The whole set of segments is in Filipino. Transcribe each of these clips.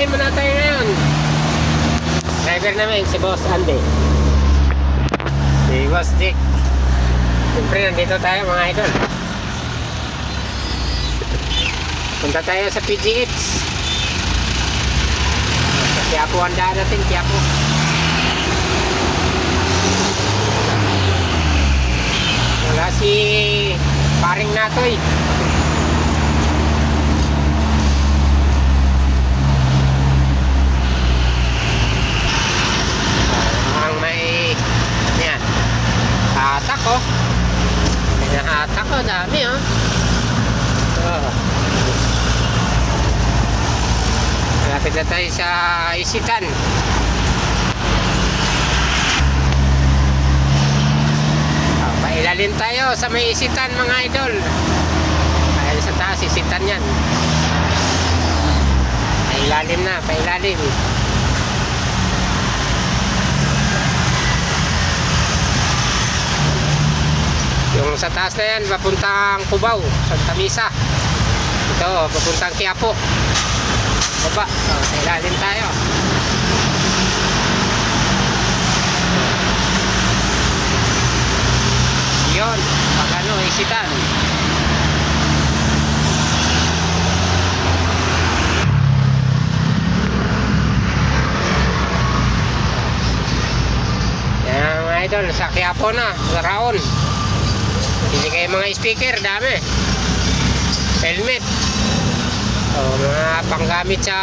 biyahe muna tayo ngayon. Driver namin, si Boss Andy. Si Boss Dick. Siyempre, nandito tayo mga idol. Punta tayo sa PGH. Sa Quiapo ang daan natin, Quiapo. Wala si paring natoy. Hatak may nahatak oh dami oh. Oh. Malapit na tayo sa isitan oh, pailalin tayo sa may isitan mga idol. Ayun sa taas isitan yan. Pailalim na pailalim Yung sa taas na yan, papuntang Cubao, Santa Misa. Ito, papuntang Quiapo. Baba, oh, sa ilalim tayo. Yun, pag ano, isitan. Yan mga idol, sa Quiapo na, sa Raon. Hindi kayo mga speaker, dami. Helmet. O, mga panggamit sa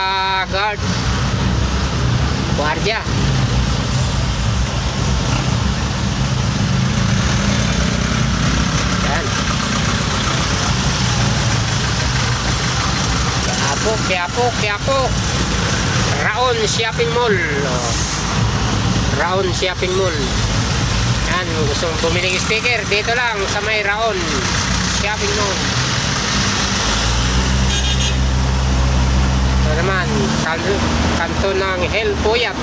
guard. Guardia. Yan. Quiapo, Quiapo, Quiapo. Raon Shopping Mall. Raon Shopping Mall. Yan, gustong bumili ng speaker, dito lang sa may Raon. Shopping mall. Ito naman, kanto ng Hell Puyat.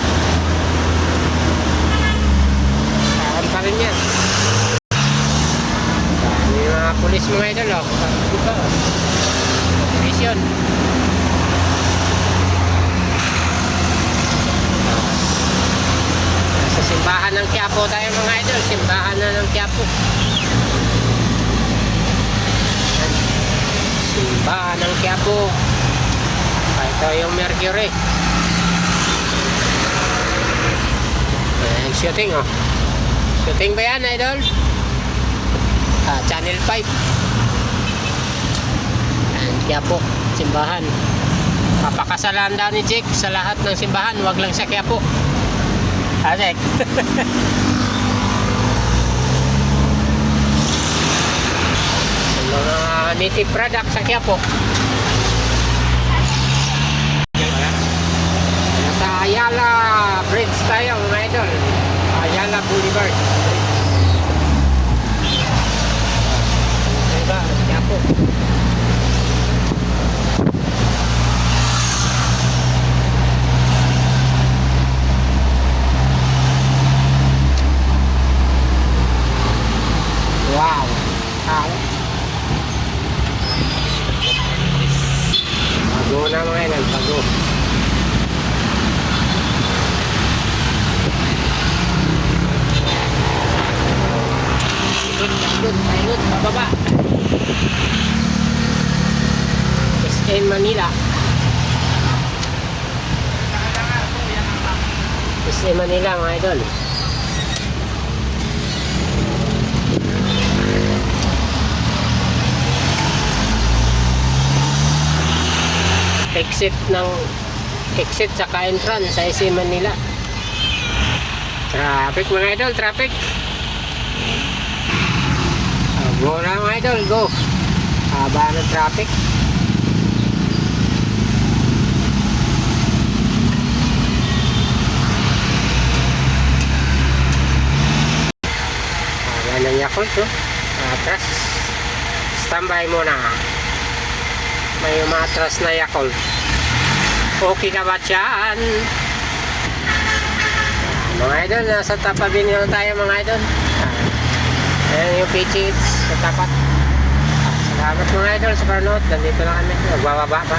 Saan pa rin yan. Dami mga pulis mga idol, oh. Dito, oh. Division. Sa simbahan ng Quiapo tayo mga idol. Simbahan na ng Quiapo. Simbahan ng Quiapo. Ito yung Mercury. Ayan, shooting oh. Shooting ba yan idol? Ah, channel 5. Ayan, Quiapo. Simbahan. Papakasalan daw ni Jake sa lahat ng simbahan. Huwag lang sa Quiapo. Asek. mga native product sa Quiapo. Sa Ayala Bridge tayo mga idol. Ayala Boulevard. Diba? Quiapo. Wow. Tao. Bago na mga ilan, bago. Ikot, ikot, pababa. SM Manila. SM Manila mga idol. Exit ng exit sa entrance sa SM Manila. Traffic mga idol, traffic. Ah, go na mga idol, go. Haba ng traffic. Haba ng Yakult, oh. Atras. Standby muna may umatras na Yakult. Okay ka ba dyan? Mga idol, nasa tapabi na tayo mga idol. Ah, Ayan yung pitches sa tapat. Ah, Salamat mga idol sa panood. Nandito lang kami. Magbababa pa.